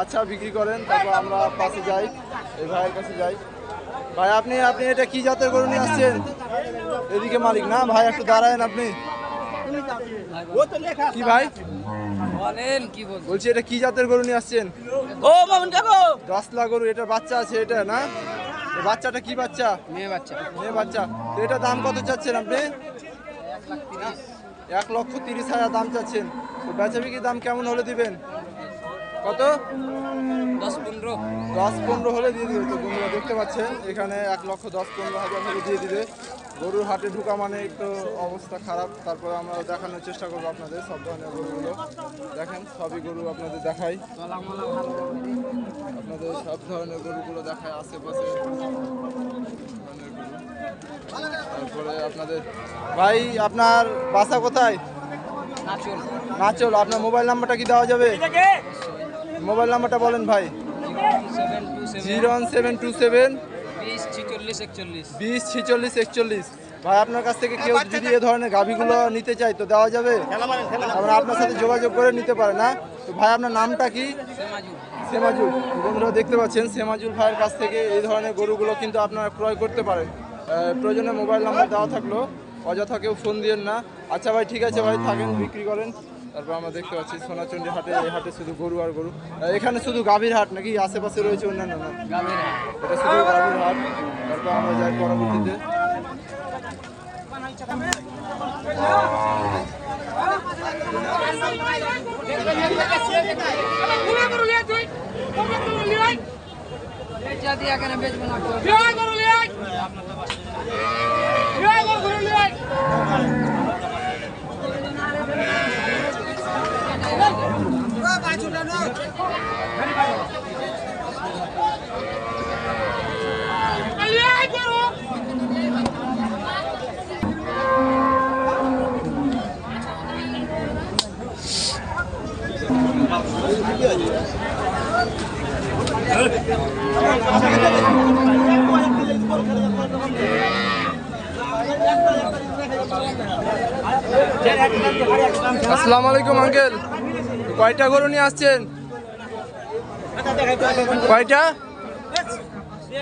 আচ্ছা বিক্রি করেন তারপর আমরা পাশে যাই এই ভাইয়ের কাছে যাই। ভাই আপনি আপনি এটা কি জাতের গরু নিয়ে আসছেন? এদিকে মালিক না? ভাই একটু দাঁড়ায়েন আপনি। কি ভাই? বলেন কি বলছি এটা কি জাতের গরু নিয়ে আসছেন? ও মামুন কাকু! দশলা গরু এটা বাচ্চা আছে এটা না? বাচ্চাটা কি বাচ্চা? মেয়ে বাচ্চা। মেয়ে বাচ্চা। তো এটা দাম কত চাচ্ছেন আপনি? এক লক্ষ তিরিশ হাজার দাম চাচ্ছেন। তো বেচা বিক্রির দাম কেমন হলে দিবেন? কত? দশ পনেরো। দশ পনেরো হলে দিয়ে দিবে। তো বন্ধুরা দেখতে পাচ্ছেন এখানে এক লক্ষ দশ পনেরো হাজার হলে দিয়ে দিবে। গরুর হাটে ঢুকা মানে একটু অবস্থা খারাপ। তারপরে আমরা দেখানোর চেষ্টা করব আপনাদের সব ধরনের গরুগুলো। দেখেন সবই গরু আপনাদের দেখাই। আপনাদের সব ধরনের গরুগুলো দেখায় আশেপাশে। গরু। তারপরে আপনাদের ভাই আপনার বাসা কোথায়? নাচল। নাচল আপনার মোবাইল নাম্বারটা কি দেওয়া যাবে? মোবাইল নাম্বারটা বলেন ভাই। Zero one seven two seven. বিশ ছিচল্লিশ একচল্লিশ। ভাই, আপনার কাছ থেকে কেউ যদি এ ধরনের গাভিগুলো নিতে চাই তো দেওয়া যাবে? আমরা আপনার সাথে যোগাযোগ করে নিতে পারে না। তো ভাই, আপনার নামটা কি? সেমাজুল। বন্ধুরা, দেখতে পাচ্ছেন, সেমাজুল ভাইয়ের কাছ থেকে এই ধরনের গরুগুলো কিন্তু আপনারা ক্রয় করতে পারেন। প্রয়োজনে মোবাইল নাম্বার দেওয়া থাকল। অযথা কেউ ফোন দিয়েন না। আচ্ছা ভাই, ঠিক আছে ভাই, থাকেন, বিক্রি করেন। তারপর আমরা দেখতে পাচ্ছি সোনাচন্ডী হাটে এই হাটে শুধু গরু আর গরু। এখানে শুধু গাভীর হাট নাকি আশেপাশে রয়েছে অন্যান্য না এটা শুধু গাভীর হাট। তারপর আমরা যাই পরবর্তীতে। এখানে বেচবো না। আসসালামু আলাইকুম আঙ্কেল। কয়টা গরু নিয়ে আসছেন? কয়টা?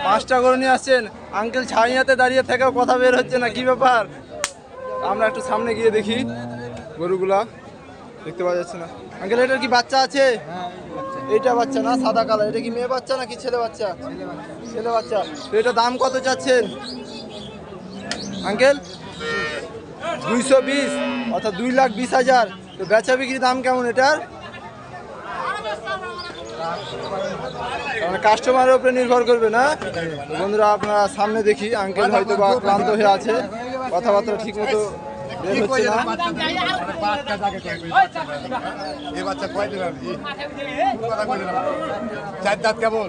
পাঁচটা গরু নিয়ে আসছেন। আঙ্কেল ছাইয়াতে দাঁড়িয়ে থেকেও কথা বের হচ্ছে না, কি ব্যাপার? আমরা একটু সামনে গিয়ে দেখি গরুগুলা। দেখতে পাওয়া যাচ্ছে না। আঙ্কেল, এটার কি বাচ্চা আছে? এটা বাচ্চা না, সাদা কালার এটা কি মেয়ে বাচ্চা নাকি ছেলে বাচ্চা? ছেলে বাচ্চা। এটা দাম কত চাচ্ছেন? আঙ্কেল? দুইশো বিশ, অর্থাৎ দুই লাখ বিশ হাজার। তো বেচা বিক্রির দাম কেমন এটার? কাস্টমারের উপরে নির্ভর করবে না? বন্ধুরা আপনারা সামনে দেখি আঙ্কেল হয়তো বা ক্লান্ত হয়ে আছে কথাবার্তা ঠিক মতো। চার দাঁত কেবল